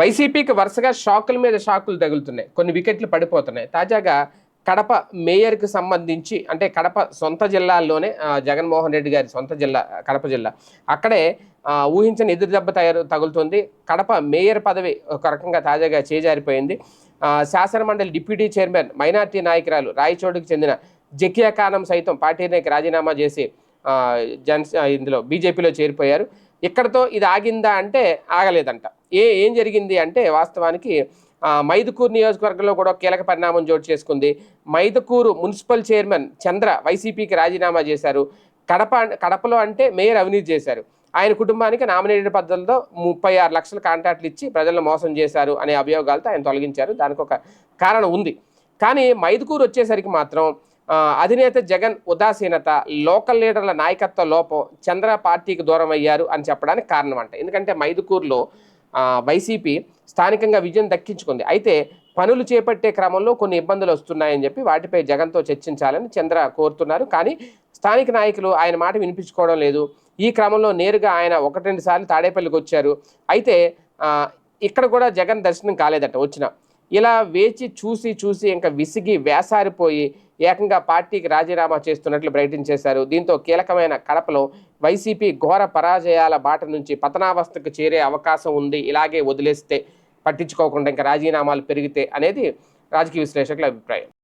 వైసీపీకి వరుసగా షాకుల మీద షాకులు తగులుతున్నాయి. కొన్ని వికెట్లు పడిపోతున్నాయి. తాజాగా కడప మేయర్కి సంబంధించి అంటే కడప సొంత జిల్లాల్లోనే జగన్మోహన్ రెడ్డి గారి సొంత జిల్లా కడప జిల్లా అక్కడే ఊహించని ఎదురు దెబ్బ తయారు తగులుతుంది. కడప మేయర్ పదవి ఒక రకంగా తాజాగా చేజారిపోయింది. శాసనమండలి డిప్యూటీ చైర్మన్ మైనార్టీ నాయకురాలు రాయచోటుకు చెందిన జకియా ఖానం సైతం పార్టీకి రాజీనామా చేసి జన్ ఇందులో బీజేపీలో చేరిపోయారు. ఇక్కడతో ఇది ఆగిందా అంటే ఆగలేదంట. ఏ ఏం జరిగింది అంటే వాస్తవానికి మైదుకూరు నియోజకవర్గంలో కూడా కీలక పరిణామం చోటు చేసుకుంది. మైదుకూరు మున్సిపల్ చైర్మన్ చంద్ర వైసీపీకి రాజీనామా చేశారు. కడప కడపలో అంటే మేయర్ అవినీతి చేశారు. ఆయన కుటుంబానికి నామినేటెడ్ పద్ధతిలో ముప్పై ఆరు లక్షల కాంట్రాక్ట్లు ఇచ్చి ప్రజలను మోసం చేశారు అనే అభియోగాలతో ఆయన తొలగించారు. దానికి ఒక కారణం ఉంది. కానీ మైదుకూరు వచ్చేసరికి మాత్రం అధినేత జగన్ ఉదాసీనత లోకల్ లీడర్ల నాయకత్వ లోపం చంద్ర పార్టీకి దూరం అయ్యారు అని చెప్పడానికి కారణం అంట. ఎందుకంటే మైదుకూరులో వైసీపీ స్థానికంగా విజయం దక్కించుకుంది. అయితే పనులు చేపట్టే క్రమంలో కొన్ని ఇబ్బందులు వస్తున్నాయని చెప్పి వాటిపై జగన్తో చర్చించాలని చంద్ర కోరుతున్నారు. కానీ స్థానిక నాయకులు ఆయన మాట వినిపించుకోవడం లేదు. ఈ క్రమంలో నేరుగా ఆయన ఒకటి రెండు సార్లు తాడేపల్లికి వచ్చారు. అయితే ఇక్కడ కూడా జగన్ దర్శనం కాలేదట వచ్చిన. ఇలా వేచి చూసి చూసి ఇంకా విసిగి వేసారిపోయి ఏకంగా పార్టీకి రాజీనామా చేస్తున్నట్లు ప్రకటించేశారు. దీంతో కీలకమైన కడపలో వైసీపీ ఘోర పరాజయాల బాట నుంచి పతనావస్థకు చేరే అవకాశం ఉంది. ఇలాగే వదిలేస్తే పట్టించుకోకుండా ఇంకా రాజీనామాలు పెరిగితే అనేది రాజకీయ విశ్లేషకుల అభిప్రాయం.